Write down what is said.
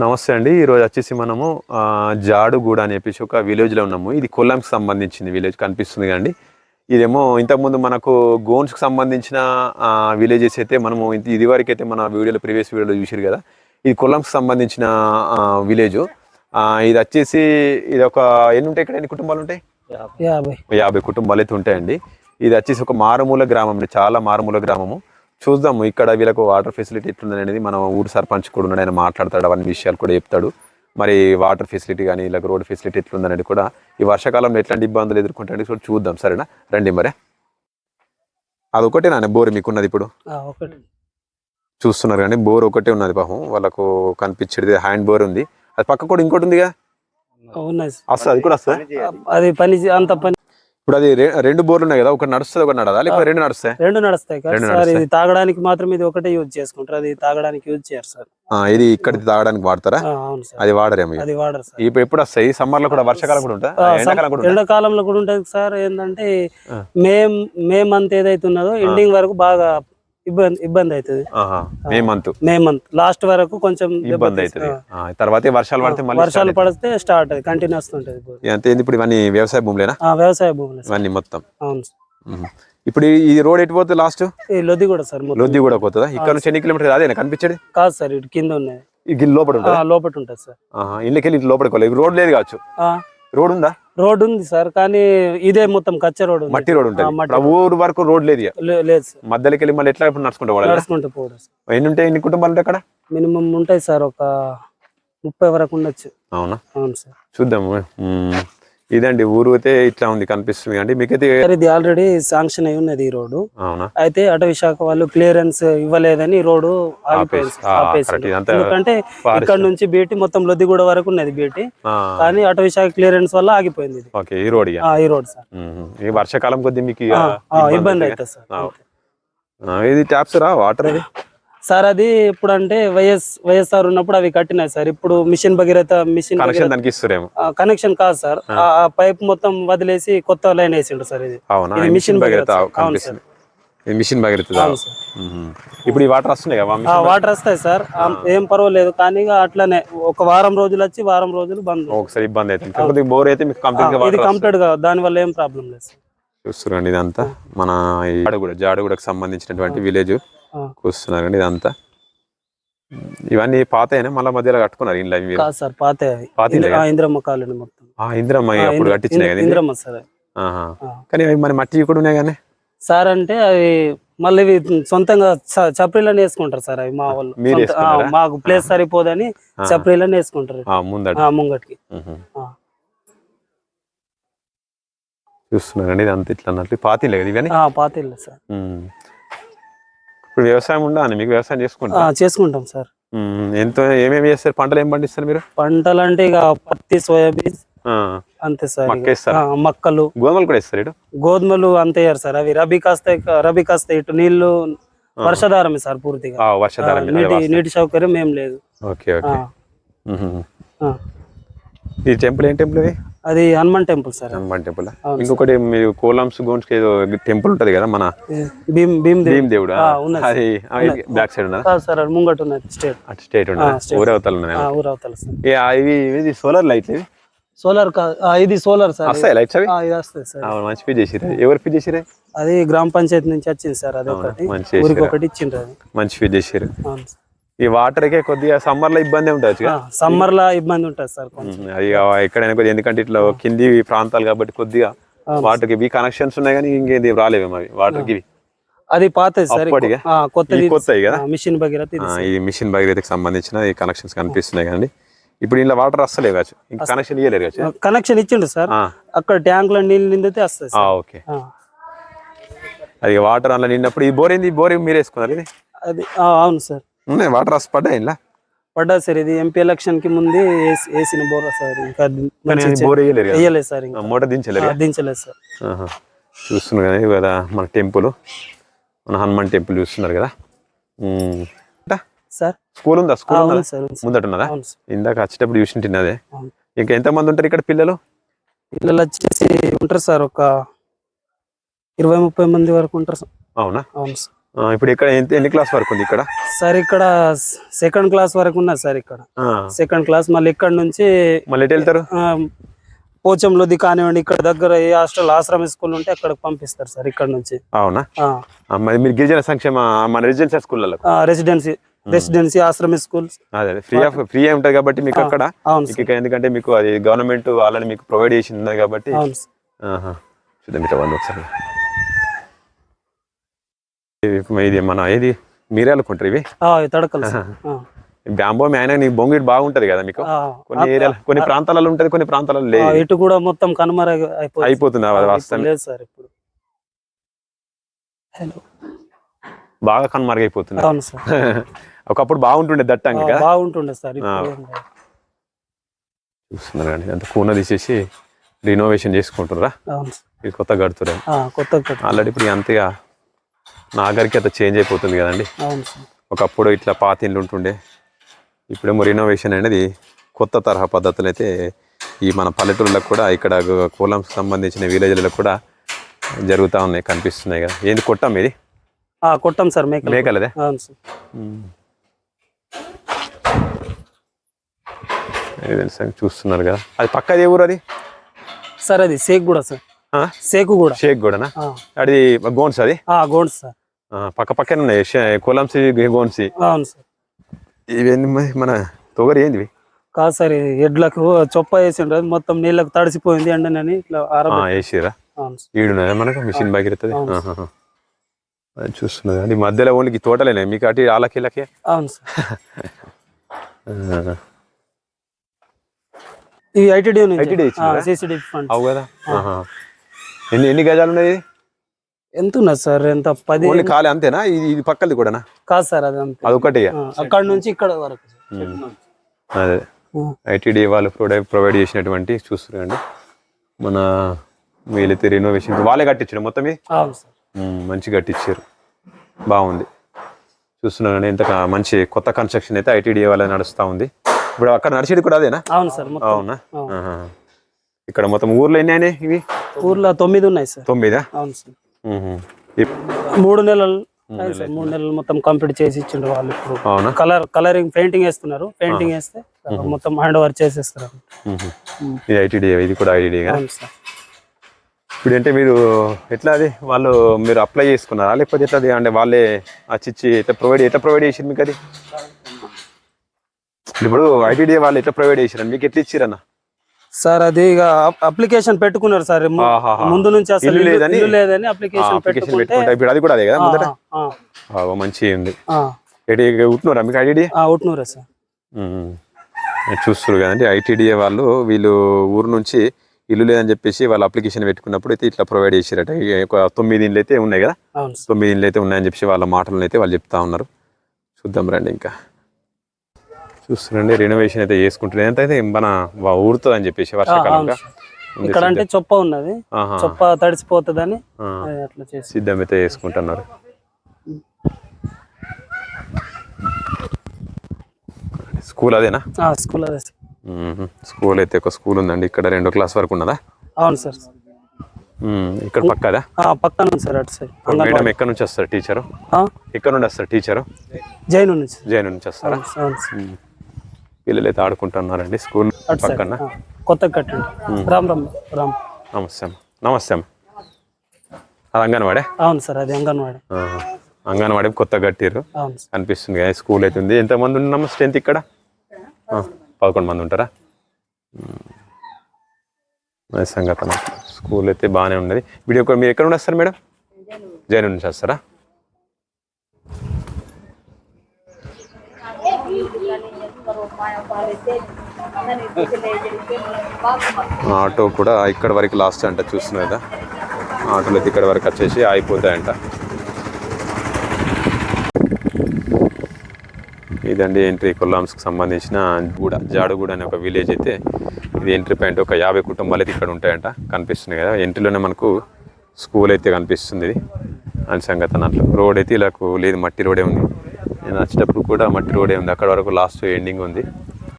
నమస్తే అండి. ఈరోజు వచ్చేసి మనము జాడుగూడ అని చెప్పేసి ఒక విలేజ్లో ఉన్నాము. ఇది కొల్లంకి సంబంధించింది విలేజ్ కనిపిస్తుంది కండి ఇదేమో ఇంతకుముందు మనకు గోన్స్కి సంబంధించిన విలేజెస్ అయితే మనము ఇంత- ఇది వరకు అయితే మన వీడియోలో ప్రీవియస్ వీడియోలో చూసారు కదా. ఇది కొల్లంకి సంబంధించిన విలేజ్. ఇది వచ్చేసి ఇది ఒక ఎన్ని ఉంటాయి ఇక్కడ? ఎన్ని కుటుంబాలు ఉంటాయి? యాభై. యాభై కుటుంబాలు అయితే ఉంటాయండి. ఇది వచ్చేసి ఒక మారుమూల గ్రామం అండి. చాలా మారుమూల గ్రామము. చూద్దాము ఇక్కడ వీళ్ళకు వాటర్ ఫెసిలిటీ ఎట్లుంది అనేది. మన ఊరు సర్పంచ్ కూడా ఉన్నాడు ఆయన మాట్లాడతాడు అవన్నీ విషయాలు కూడా చెప్తాడు. మరి వాటర్ ఫెసిలిటీ కానీ ఇలా రోడ్ ఫెసిలిటీ ఎట్లుంది అనేది కూడా ఈ వర్షాకాలంలో ఎట్లాంటి ఇబ్బందులు ఎదుర్కొంటాడు కూడా చూద్దాం సరేనా? రండి మరి. అదొకటే నాన్న బోర్ మీకున్నది ఇప్పుడు? చూస్తున్నారు కానీ బోర్ ఒకటే ఉన్నది పాపం వాళ్ళకు కనిపించేది హ్యాండ్ బోర్ ఉంది. అది పక్క కూడా ఇంకోటి ఉందిగా. వస్తుంది? అది కూడా వస్తుంది? అది పని అంత పని ఇప్పుడు అది రెండు బోర్లు ఉన్నాయి కదా ఒకటి నడుస్తుంది ఒకటి నడదా? లేకపోతే రెండు నడుస్తాయి? రెండు నడుస్తాయి సార్. ఇది తాగడానికి మాత్రం ఇది ఒకటే యూజ్ చేసుకుంటారు. అది తాగడానికి యూజ్ చేయరు సార్. ఇది ఇక్కడికి తాగడానికి వాడతారా? ఆ, అవును సార్. అది వాడరేమో. అది వాడరు సార్. ఇప్పుడు ఎప్పుడు వస్తాయి? సమ్మర్లో కూడా వర్షాకాలం కూడా ఉంటా ఆ, సమ్- ఎండాకాలం కూడా ఉంటా ఎండాకాలంలో కూడా ఉంటది సార్. ఏంటంటే. మే మే మంత్ ఏదైతే ఉన్నదో ఎండింగ్ వరకు బాగా ఇబ్బంది ఇబ్బంది అవుతుంది May month. May month. Last వరకు కొంచెం ఇబ్బంది. అవుతుంది ఆ, తర్వాత వర్షాలు పడితే వర్షాలు పడితే స్టార్ట్ అది కంటిన్యూస్ ఉంటుంది అంతే ఇప్పుడు ఇవన్నీ వ్యవసాయ భూములేనా? వ్యవసాయ భూములు. ఇవన్నీ మొత్తం. అవును. ఇప్పుడు ఈ- రోడ్ ఎటు పోతుంది లాస్ట్? ఈ లొద్ది కూడా సార్ మొత్తం. లొద్ది కూడా పోతుందా? ఇక్కడ నుంచి ఎన్ని కిలోమీటర్ అదే కనిపించేది? కాదు సార్ ఇటు కింద ఉన్నాయి. గిల్ లోపల ఆ, ఉంటుందా లోపల ఉంటుంది సార్. ఆహా, ఇళ్ళకి వెళ్ళి ఇటు లోపలికి రోడ్ లేదు కావచ్చు. ఆ, రోడ్ ఉందా? రోడ్ ఉంది సార్ కానీ ఇదే మొత్తం కచ్చ రోడ్ మట్టి రోడ్ ఉంటుంది. ఊరు వరకు రోడ్ లేదు లేదు సార్. మధ్యలోకి వెళ్ళి మళ్ళీ ఎట్లా ఇప్పుడు నడుచుకుంటూ పోవాలి? నడుచుకుంటూ పోవడం ఎన్ని ఉంటాయి? ఎన్ని కుటుంబాలు ఉంటాయి అక్కడ? మినిమం ఉంటాయి సార్ ఒక ముప్పై వరకు ఉండొచ్చు. అవునా? అవును సార్. చూద్దాము. ఇదండి ఊరు అయితే ఇట్లా ఉంది కనిపిస్తుంది అండి. సార్ ఇది ఆల్రెడీ శాంక్షన్ అయి ఉన్నది ఈ రోడ్డు. అవునా? అయితే అటవీ శాఖ వాళ్ళు క్లియరెన్స్ ఇవ్వలేదని ఈ రోడ్డు ఎందుకంటే. ఇక్కడ నుంచి బీటి మొత్తం లొద్దిగూడ వరకు ఉన్నది బీటి. కానీ అటవీ శాఖ క్లియరెన్స్ వల్ల ఆగిపోయింది ఓకే ఈ రోడ్ ఈ రోడ్ సార్. వర్షాకాలం కొద్ది మీకు ఇబ్బంది అవుతుంది. సార్. ఇది ట్యాప్స్ రా వాటర్ సార్ అది ఇప్పుడు అంటే వైఎస్ వైఎస్ఆర్ ఉన్నప్పుడు అవి కట్టినాయి సార్. ఇప్పుడు మిషన్ భగీరథ మిషన్ కనెక్షన్ కాదు సార్. ఆ. పైప్ మొత్తం వదిలేసి కొత్త లైన్ వేసిండు సార్ ఇది. మిషన్ భగీరథ. అవును ఈ మిషన్ అవును సార్. ఇప్పుడు ఈ వాటర్ వస్తున్నాయి కదా వాటర్ వస్తాయి సార్. ఏం పర్వాలేదు. కానీ అట్లనే ఒక వారం రోజులు వచ్చి వారం రోజులు బంద్. ఒకసారి ఇబ్బంది బోర్ అయితే మీకు కంప్లీట్ ఇది గా దాని వల్ల ఏం ప్రాబ్లం లేదు సార్. చూస్తున్నారండి ఇదంతా. మన జాడుగూడ జాడుగూడకు సంబంధించినటువంటి విలేజ్ ఆ. చూస్తున్నారండి ఇదంతా. ఇవన్నీ పాతయినా? మళ్ళీ మధ్యలో కట్టుకున్నారు మీరు? కాదు సార్ పాతే ఆ, ఇంద్రమ్మ కాలనీ మొత్తం. ఆ, ఇందిరమ్మ అప్పుడు కట్టించినాయి కదా ఇది? ఇంద్రమ్మ సార్. కానీ అవి మరి మట్టి కూడా ఉన్నాయి కానీ? సార్ అంటే అవి మళ్ళీ సొంతంగా చప్రీలను వేసుకుంటారు సార్ అవి మా వాళ్ళు? మాకు ప్లేస్ సరిపోదని. చప్రీలను వేసుకుంటారు. ఆ, ముందట. ఆ, ముంగటికి. చూస్తున్నారండి ఇదంతా ఇట్లా అన్నట్లు. పాతిలే కదా ఇవన్నీ? ఆ, పాత ఇల్లు సార్. ఇప్పుడు వ్యవసాయం అని? మీకు వ్యవసాయం ఆ, చేసుకుంటా చేసుకుంటాం సార్ ఎంతో ఏమేమి చేస్తారు? పంటలు ఏం పండిస్తారు మీరు? పంటలు అంటే ఇక పత్తి సోయాబీన్ అంతే సార్ మక్కలు. గోధుమలు కూడా ఇస్తారు ఇటు? గోధుమలు అంతే సార్. అవి రబీ కాస్తాయి రబీ కాస్తాయి ఇటు నీళ్ళు వర్షాధారమే సార్ పూర్తిగా. వర్షాధారం నీటి. నీటి సౌకర్యం ఏం లేదు. Okay okay. ఈ టెంపుల్ ఏం టెంపుల్ ఇది అది Hanuman temple sir. Hanuman temple? ఇంకొకటి మీరు కోలాంస్ గోన్స్ ఏదో టెంపుల్ ఉంటది కదా మన భీమ్ భీమ్ భీమ్ దేవుడు అది బ్యాక్ సైడ్ ఉన్నదా? సార్ ముంగట ఉన్నది స్టేట్. అటు స్టేట్ ఉన్నదా. ఊరవతలు ఉన్నాయి? ఊరవతల సార్. ఇవి ఇది సోలార్ లైట్ ఇవి? సోలార్ ఇది సోలార్ సార్. వస్తాయి లైట్స్ అవి? వస్తుంది సార్. మంచి ఫీజ్ చేసిరే ఎవరు ఫీజ్ చేసిరే అది గ్రామ పంచాయతీ నుంచి వచ్చింది సార్ అది మంచి. ఒకటి ఇచ్చిండ్రు మంచి ఫీజ్ చేసిరు. ఈ వాటర్ కే కొద్దిగా సమ్మర్లో ఇబ్బంది ఉంటుంది సమ్మర్ లా ఇబ్బంది ఉంటుంది సార్ అది ఎక్కడైనా కొద్దిగా ఎందుకంటే ఇట్లా కింది ప్రాంతాలు కాబట్టి కొద్దిగా. వాటర్కి కనెక్షన్స్ ఉన్నాయి కానీ ఇంకేది రాలేవు అవి వాటర్కి అది పాతది సార్ కొత్తది కొత్తవి కదా? మిషన్ భగీరథ ఈ మిషన్ భగీరథకి సంబంధించిన ఈ కనెక్షన్స్ కనిపిస్తున్నాయి కదండి. ఇప్పుడు ఇలా వాటర్ వస్తలేవు కావచ్చు? ఇంకా కనెక్షన్ ఇవ్వలేరు కావచ్చు? కనెక్షన్ ఇచ్చిండు సార్. అక్కడ ట్యాంక్లో నీళ్ళు నిండితే సార్. ఓకే. అది వాటర్ అందులో నిన్నప్పుడు ఈ బోర్ ఏంది? ఈ బోర్ మీరు వేసుకున్నారు ఇది? అది అవును సార్. ఉన్నాయి వాటర్ వస్తు పడ్డాయి ఇలా? పడ్డా సార్ ఇది ఎంపీ ఎలక్షన్కి ముందే వేసి- వేసిన బోర్ సార్ ఇంకా బోర్ వేయలేదు సార్ ఇంకా. మూట ఆ, దించలేదు సార్. చూస్తున్నారు కదా కదా మన టెంపుల్. మన హనుమాన్ టెంపుల్ చూస్తున్నారు కదా? సార్? స్కూల్ ఉందా? స్కూల్ ముందట ఉన్నదా? సార్. ఇందాక వచ్చేటప్పుడు చూసింటిన అదే. ఇంకా ఎంత మంది ఉంటారు ఇక్కడ పిల్లలు? పిల్లలు వచ్చేసి ఉంటారు సార్ ఒక ఇరవై ముప్పై మంది వరకు ఉంటారు సార్. అవునా? అవును సార్. ఇప్పుడు ఇక్కడ ఎన్ని క్లాస్ వరకు ఉంది ఇక్కడ? సార్ ఇక్కడ సెకండ్ క్లాస్ వరకు ఉన్నది సార్ ఇక్కడ. సెకండ్ క్లాస్ మళ్ళీ ఇక్కడ నుంచి మళ్ళీ వెళ్తారు? పోచంలోది కానివ్వండి ఇక్కడ దగ్గర ఏ హాస్టల్ ఆశ్రమ స్కూల్ ఉంటే అక్కడికి పంపిస్తారు సార్ ఇక్కడ నుంచి. అవునా? మరి మీరు గిరిజన సంక్షేమ మన రెసిడెన్షియల్ స్కూళ్ళలో రెసిడెన్సీ రెసిడెన్సీ ఆశ్రమ స్కూల్ అదే ఫ్రీ ఆఫ్ ఫ్రీ ఉంటుంది కాబట్టి మీకు అక్కడ? అవును ఎందుకంటే మీకు అది గవర్నమెంట్ వాళ్ళని మీకు ప్రొవైడ్ చేసి ఉన్నది కాబట్టి. చూద్దాం ఇట్లా ఒకసారి. ఇది మన ఏది? మీరే అనుకుంటారు ఇవి? తడకలు. బ్యాంబో మ్యాన్ నీ బొంగిట్ బాగుంటది కదా మీకు? కొన్ని ఏరియాలు కొన్ని ప్రాంతాలలో ఉంటది కొన్ని ప్రాంతాలలో లేదు. ఇటు కూడా మొత్తం కనుమర అయిపోతుంది. వాస్తవం సార్ ఇప్పుడు. హలో బాగా కనుమరుగైపోతుంది. అవును సార్. ఒకప్పుడు బాగుంటుండే దట్టంగా కదా? బాగుంటుండే సార్. చూస్తున్నారు కానీ అంత కూన తీసేసి రినోవేషన్ సార్. ఇది కొత్త కొత్తగా కట్టారు. ఆల్రెడీ ఇప్పుడు అంతగా నాగరికి అంత చేంజ్ అయిపోతుంది కదండి. అవును సార్. ఒకప్పుడు ఇట్లా పాత ఇండ్లు ఉంటుండే ఇప్పుడేమో రినోవేషన్ అనేది కొత్త తరహా పద్ధతులు అయితే ఈ మన పల్లెటూళ్ళకు కూడా ఇక్కడ కూలంకి సంబంధించిన విలేజ్లకు కూడా జరుగుతూ ఉన్నాయి కనిపిస్తున్నాయి కదా. ఏంది కొట్టాం ఇది? కొట్టాం సార్ మేకలు మేకలదే? అవును సార్. చూస్తున్నారు కదా. అది పక్కది ఏ ఊరు అది? సార్ అది సేక్ కూడా సార్. సేకు కూడా. షేక్ కూడానా? ఆ, అది గోన్స్ అది? ఆ, గోండ్ సార్. పక్క పక్కనే ఉన్నాయి. కొలంసి గోన్సి. అవును సార్. ఇవన్నీ మన తొగరి ఏంది కాదు సార్ ఇది ఎడ్లకు చొప్ప వేసిండ్రు. మొత్తం నీళ్ళకి తడిసిపోయింది ఎండనని ఇట్లా వేసిరా ఈడున్నదా మనకు? మిషన్ బాగిరుతుంది చూస్తున్నది. అది మధ్యలో ఓన్లీ తోటలేనే? మీకు అటు వాళ్ళకి వీళ్ళకి అవును సార్. ఇవి ఐటీడీ ఫండ్ అవు కదా. ఎన్ని ఎన్ని గజాలు ఉన్నాయి ఎంత ఉన్నది సార్? ఎంత? పది ఓన్లీ ఖాళీ అంతేనా? ఇది ఇది పక్కది కూడానా? కాదు సార్ అది అంతే. అదొకటి. ఆ, అక్కడ నుంచి ఇక్కడ వరకు. అదే. ఐటీడీ వాళ్ళు ప్రొవైడ్ ప్రొవైడ్ చేసినటువంటి చూస్తున్నారండి మన వీళ్ళైతే రినోవేషన్ వాళ్ళే కట్టించారు మొత్తం మంచి కట్టించారు. బాగుంది. చూస్తున్నారండి ఇంత మంచి కొత్త కన్స్ట్రక్షన్ అయితే ఐటీడీ వాళ్ళ నడుస్తూ ఉంది. ఇప్పుడు అక్కడ నడిచేది కూడా అదేనా? అవును సార్. ఇక్కడ మొత్తం ఊర్లో ఎన్ని అయినాయి ఇవి? ఊర్లో తొమ్మిది ఉన్నాయి సార్. తొమ్మిదా? అవును సార్. మూడు నెలలు మూడు నెలలు. మొత్తం కంప్లీట్ చేసి ఇచ్చిండ్రు వాళ్ళు ఇప్పుడు. అవునా? కలర్ కలరింగ్ పెయింటింగ్ వేస్తున్నారు పెయింటింగ్ వేస్తే మొత్తం హ్యాండ్ ఓవర్ చేసేస్తారు. ఇది ఐటీడీ ఇది కూడా ఐటీడీ ఇప్పుడు అంటే మీరు ఎట్లా అది? వాళ్ళు మీరు అప్లై చేసుకున్నారా? లేకపోతే ఎట్లా అది? అంటే వాళ్ళే వచ్చిచ్చి ఎట్లా ప్రొవైడ్ ఎట్లా ప్రొవైడ్ చేసారు మీకు అది? ఇప్పుడు ఐటీడీ వాళ్ళు ఎట్లా ప్రొవైడ్ చేసారు మీకు ఎట్లా ఇచ్చిరన్న? సార్ అది ఇక అప్లికేషన్ పెట్టుకున్నారు సార్. ముందు నుంచి అసలు లేదని? లేదని అప్లికేషన్ పెట్టుకుంటే ఇప్పుడు అది కూడా అదే కదా మొదట? మంచిగా ఉంది. ఉంటున్నారా మీకు ఐటీడీ ఉట్నూరే సార్. చూస్తారు కదండి ఐటీడీఏ వాళ్ళు వీళ్ళు ఊరు నుంచి ఇల్లు లేదని చెప్పేసి వాళ్ళు అప్లికేషన్ పెట్టుకున్నప్పుడు అయితే ఇట్లా ప్రొవైడ్ చేశారట. ఒక తొమ్మిది ఇండ్లు అయితే ఉన్నాయి కదా? తొమ్మిది ఇండ్లు అయితే ఉన్నాయని చెప్పి వాళ్ళ మాటలను అయితే వాళ్ళు చెప్తా ఉన్నారు. చూద్దాం రండి ఇంకా. చూస్తున్నాండి. రెనోవేషన్ అయితే చేసుకుంటున్నారు. ఎంత అయితే మన ఊరుతుంది చెప్పేసి ఆ, అవును వర్షాకాలంగా. ఇక్కడ అంటే చొప్ప ఉన్నది. చొప్ప తడిసిపోతుందని అట్లా చేసి సిద్ధం అయితే చేసుకుంటున్నారు. స్కూల్ అదేనా? స్కూల్ అదే. స్కూల్ అయితే ఒక స్కూల్ ఉందండి. ఇక్కడ రెండో క్లాస్ వరకు ఉన్నదా? అవును సార్. ఇక్కడ పక్కదా పక్కన సార్ అటు సైడ్. మేడం ఎక్కడ నుంచి వస్తారు టీచరు? ఎక్కడ నుండి వస్తారు టీచరు? జైన్ నుంచి. జైన్ నుంచి వస్తారా అవును సార్, అవును సార్. మ్మ్. పిల్లలు అయితే ఆడుకుంటున్నారండి స్కూల్ పక్కన. ఆ, కొత్తగా కట్టండి రామ్ రామ్ రామ్. నమస్తే అమ్మ. నమస్తే అమ్మ. అది అంగన్వాడే? అవును సార్ అది అంగన్వాడి. అంగన్వాడి కొత్త సార్. కనిపిస్తుంది కదా స్కూల్ అయితే ఉంది. ఎంతమంది ఉన్నాము స్ట్రెంత్ ఇక్కడ? పదకొండు మంది ఉంటారా? మ్మ్. అది సంగతి అన్నమాట స్కూల్ అయితే బాగానే ఉన్నది. వీడియో మీరు ఎక్కడ నుండి వస్తారు మేడం? జైన్ నుంచి వస్తారా? ఆటో కూడా ఇక్కడ వరకు లాస్ట్ అంట చూస్తున్నారు కదా? ఆటోలు అయితే ఇక్కడ వరకు వచ్చేసి ఆగిపోతాయంట. ఇదండి ఎంట్రీ కొల్లాంస్కి సంబంధించిన గూడ జాడుగూడ అనే ఒక విలేజ్ అయితే ఇది ఎంట్రీ పాయింట్. ఒక యాభై కుటుంబాలు అయితే ఇక్కడ ఉంటాయంట కనిపిస్తుంది కదా. ఎంట్రీలోనే మనకు స్కూల్ అయితే కనిపిస్తుంది ఇది. అని సంగతి అన్నట్లు. రోడ్ అయితే ఇలాకు లేదు మట్టి రోడే ఉంది. నేను వచ్చేటప్పుడు కూడా మట్టి రోడ్ ఉంది. అక్కడ వరకు లాస్ట్ ఎండింగ్ ఉంది.